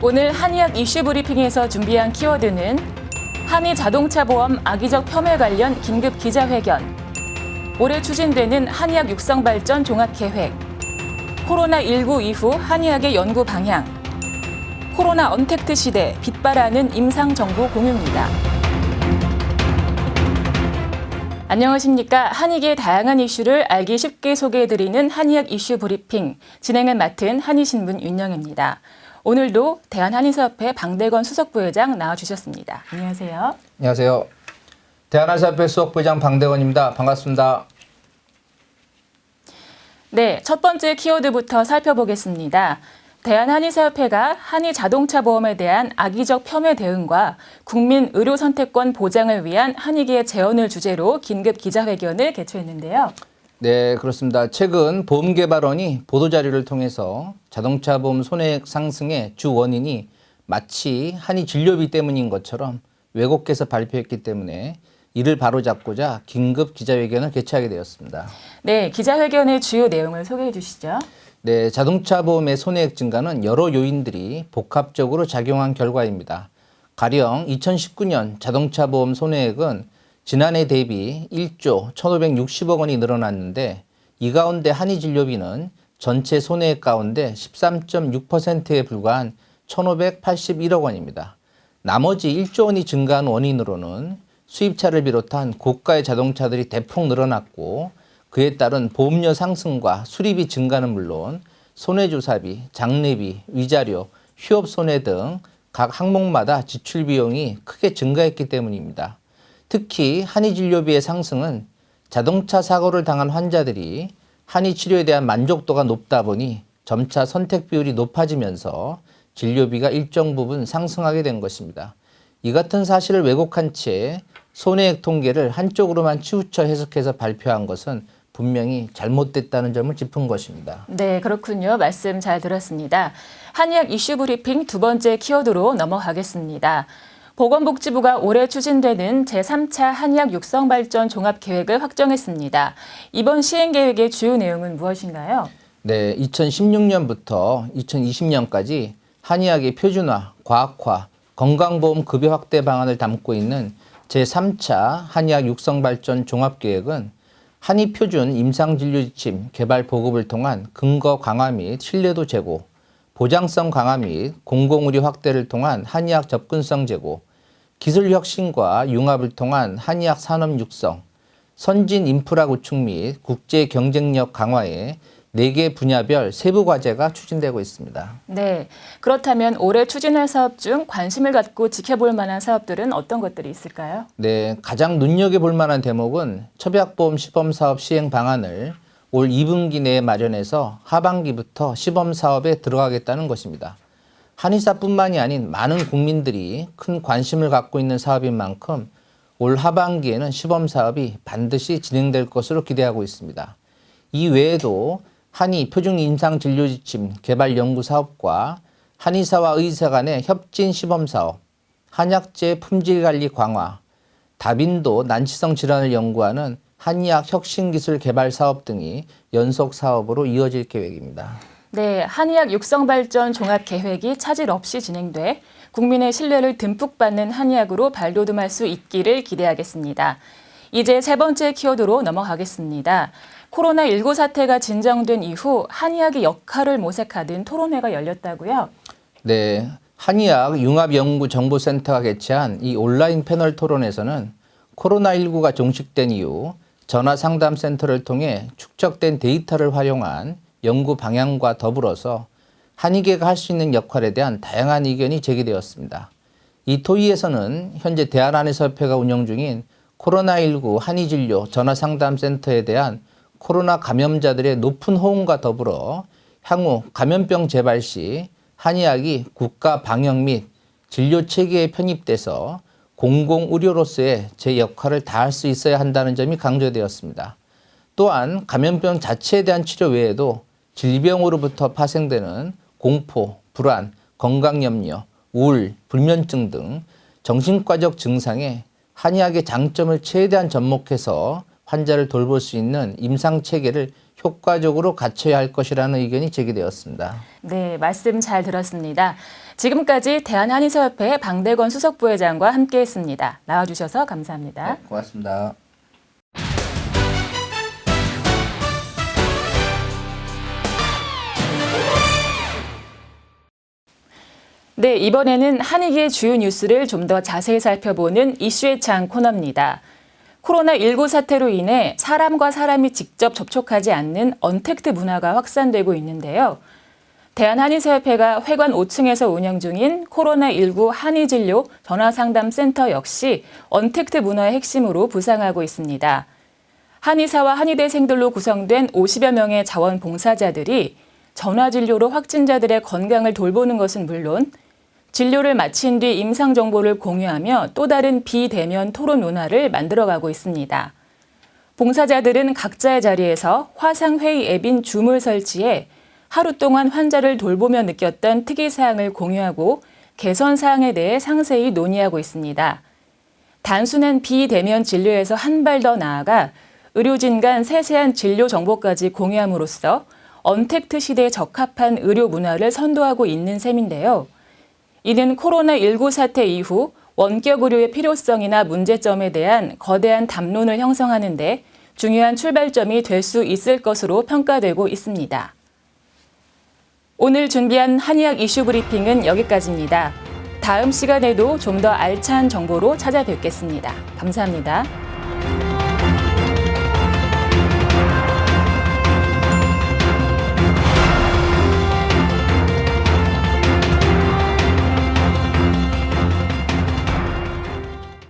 오늘 한의학 이슈 브리핑에서 준비한 키워드는 한의 자동차 보험 악의적 폄훼 관련 긴급 기자회견, 올해 추진되는 한의학 육성 발전 종합 계획, 코로나19 이후 한의학의 연구 방향, 코로나 언택트 시대 빛바라는 임상 정보 공유입니다. 안녕하십니까. 한의계의 다양한 이슈를 알기 쉽게 소개해드리는 한의학 이슈 브리핑. 진행을 맡은 한의신문 윤영입니다. 오늘도 대한한의사협회 방대건 수석부회장 나와주셨습니다. 안녕하세요. 안녕하세요. 대한한의사협회 수석부장 방대건입니다. 반갑습니다. 네, 첫 번째 키워드부터 살펴보겠습니다. 대한한의사협회가 한의 자동차 보험에 대한 악의적 폄훼 대응과 국민 의료 선택권 보장을 위한 한의계의 재원을 주제로 긴급 기자회견을 개최했는데요. 네, 그렇습니다. 최근 보험개발원이 보도자료를 통해서 자동차 보험 손해액 상승의 주 원인이 마치 한의 진료비 때문인 것처럼 왜곡해서 발표했기 때문에 이를 바로잡고자 긴급 기자회견을 개최하게 되었습니다. 네, 기자회견의 주요 내용을 소개해 주시죠. 네, 자동차 보험의 손해액 증가는 여러 요인들이 복합적으로 작용한 결과입니다. 가령 2019년 자동차 보험 손해액은 지난해 대비 1조 1,560억 원이 늘어났는데 이 가운데 한의진료비는 전체 손해액 가운데 13.6%에 불과한 1,581억 원입니다. 나머지 1조 원이 증가한 원인으로는 수입차를 비롯한 고가의 자동차들이 대폭 늘어났고 그에 따른 보험료 상승과 수리비 증가는 물론 손해조사비, 장례비, 위자료, 휴업 손해 등 각 항목마다 지출 비용이 크게 증가했기 때문입니다. 특히 한의 진료비의 상승은 자동차 사고를 당한 환자들이 한의 치료에 대한 만족도가 높다 보니 점차 선택 비율이 높아지면서 진료비가 일정 부분 상승하게 된 것입니다. 이 같은 사실을 왜곡한 채 손해액 통계를 한쪽으로만 치우쳐 해석해서 발표한 것은 분명히 잘못됐다는 점을 짚은 것입니다. 네, 그렇군요. 말씀 잘 들었습니다. 한의학 이슈 브리핑 두 번째 키워드로 넘어가겠습니다. 보건복지부가 올해 추진되는 제3차 한의학 육성 발전 종합 계획을 확정했습니다. 이번 시행 계획의 주요 내용은 무엇인가요? 네, 2016년부터 2020년까지 한의학의 표준화, 과학화, 건강보험 급여 확대 방안을 담고 있는 제3차 한의학 육성 발전 종합 계획은 한의 표준 임상 진료 지침 개발 보급을 통한 근거 강화 및 신뢰도 제고, 보장성 강화 및 공공의료 확대를 통한 한의학 접근성 제고, 기술 혁신과 융합을 통한 한의학 산업 육성, 선진 인프라 구축 및 국제 경쟁력 강화에 네개 분야별 세부 과제가 추진되고 있습니다. 네, 그렇다면 올해 추진할 사업 중 관심을 갖고 지켜볼 만한 사업들은 어떤 것들이 있을까요? 네, 가장 눈여겨볼 만한 대목은 첩약보험 시범 사업 시행 방안을 올 2분기 내에 마련해서 하반기부터 시범 사업에 들어가겠다는 것입니다. 한의사뿐만이 아닌 많은 국민들이 큰 관심을 갖고 있는 사업인 만큼 올 하반기에는 시범 사업이 반드시 진행될 것으로 기대하고 있습니다. 이 외에도 한의 표준 임상 진료 지침 개발 연구 사업과 한의사와 의사 간의 협진 시범 사업, 한약재 품질 관리 강화, 다빈도 난치성 질환을 연구하는 한의학 혁신기술 개발 사업 등이 연속 사업으로 이어질 계획입니다. 네, 한의학 육성 발전 종합 계획이 차질 없이 진행돼 국민의 신뢰를 듬뿍 받는 한의학으로 발돋움할 수 있기를 기대하겠습니다. 이제 세 번째 키워드로 넘어가겠습니다. 코로나19 사태가 진정된 이후 한의학의 역할을 모색하던 토론회가 열렸다고요? 네, 한의학 융합연구정보센터가 개최한 이 온라인 패널 토론에서는 코로나19가 종식된 이후 전화 상담 센터를 통해 축적된 데이터를 활용한 연구 방향과 더불어서 한의계가 할 수 있는 역할에 대한 다양한 의견이 제기되었습니다. 이 토의에서는 현재 대한한의사협회가 운영 중인 코로나19 한의진료 전화상담센터에 대한 코로나 감염자들의 높은 호응과 더불어 향후 감염병 재발 시 한의학이 국가 방역 및 진료 체계에 편입돼서 공공 의료로서의 제 역할을 다할 수 있어야 한다는 점이 강조되었습니다. 또한 감염병 자체에 대한 치료 외에도 질병으로부터 파생되는 공포, 불안, 건강 염려, 우울, 불면증 등 정신과적 증상에 한의학의 장점을 최대한 접목해서 환자를 돌볼 수 있는 임상 체계를 효과적으로 갖춰야 할 것이라는 의견이 제기되었습니다. 네, 말씀 잘 들었습니다. 지금까지 대한한의사협회 방대건 수석부회장과 함께했습니다. 나와주셔서 감사합니다. 네, 고맙습니다. 네, 이번에는 한익의 주요 뉴스를 좀 더 자세히 살펴보는 이슈의 창 코너입니다. 코로나19 사태로 인해 사람과 사람이 직접 접촉하지 않는 언택트 문화가 확산되고 있는데요. 대한한의사협회가 회관 5층에서 운영 중인 코로나19 한의진료 전화상담센터 역시 언택트 문화의 핵심으로 부상하고 있습니다. 한의사와 한의대생들로 구성된 50여 명의 자원봉사자들이 전화진료로 확진자들의 건강을 돌보는 것은 물론 진료를 마친 뒤 임상 정보를 공유하며 또 다른 비대면 토론 문화를 만들어가고 있습니다. 봉사자들은 각자의 자리에서 화상회의 앱인 줌을 설치해 하루 동안 환자를 돌보며 느꼈던 특이사항을 공유하고 개선사항에 대해 상세히 논의하고 있습니다. 단순한 비대면 진료에서 한 발 더 나아가 의료진 간 세세한 진료 정보까지 공유함으로써 언택트 시대에 적합한 의료 문화를 선도하고 있는 셈인데요. 이는 코로나19 사태 이후 원격 의료의 필요성이나 문제점에 대한 거대한 담론을 형성하는데 중요한 출발점이 될 수 있을 것으로 평가되고 있습니다. 오늘 준비한 한의학 이슈 브리핑은 여기까지입니다. 다음 시간에도 좀 더 알찬 정보로 찾아뵙겠습니다. 감사합니다.